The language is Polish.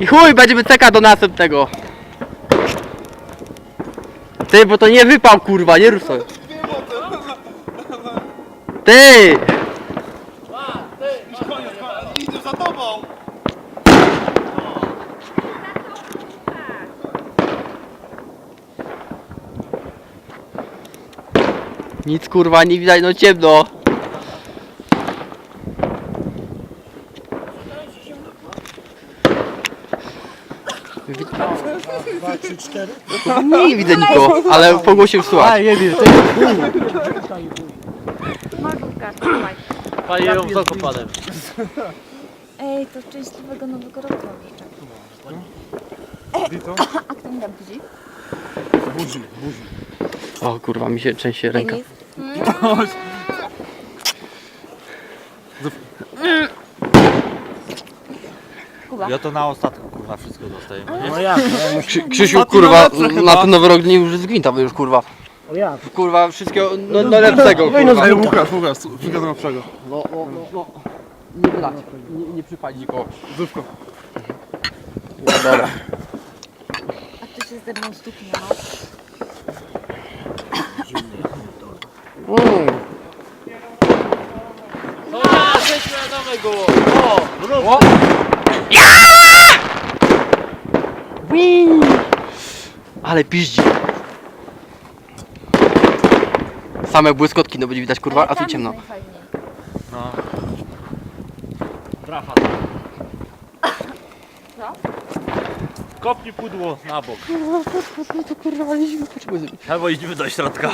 I chuj, będziemy czekać do następnego. Ty, bo to nie wypał kurwa, nie rusz sobie. Ty! Idę za tobą! Nic kurwa nie widać, no ciemno. Nie widzę nikogo, ale pogłosił słuchać. jebie, ty. Magówka, trzymaj. Panie ją zakopanem. Ej, to szczęśliwego nowego roku wam życzę. A kto mi da buzi. O kurwa, mi się trzęsie ręka. Denis? Kuba. Ja to na ostatku kurwa wszystko dostaję. No jak, no, Krzy, Krzysiu kurwa, na ten nowy rok nie już z gwinta, bo już kurwa. o jak? Kurwa, wszystkiego no, najlepszego kurwa. Ej, Łukasz, Łukasz, wszystkiego najlepszego. No, no, no, no. Nie wylać, nie, nie przypalić nikogo. Zdrówko. Dobra. A ty się ze mną stuknie, no. Mm. No ja! Wii! Ale piździ. Same błyskotki no będzie widać kurwa, Ale a tu ciemno. No. Bracha. Co? Kopnij pudło na bok. To kurwa, nie potrzebuję Albo idźmy do środka.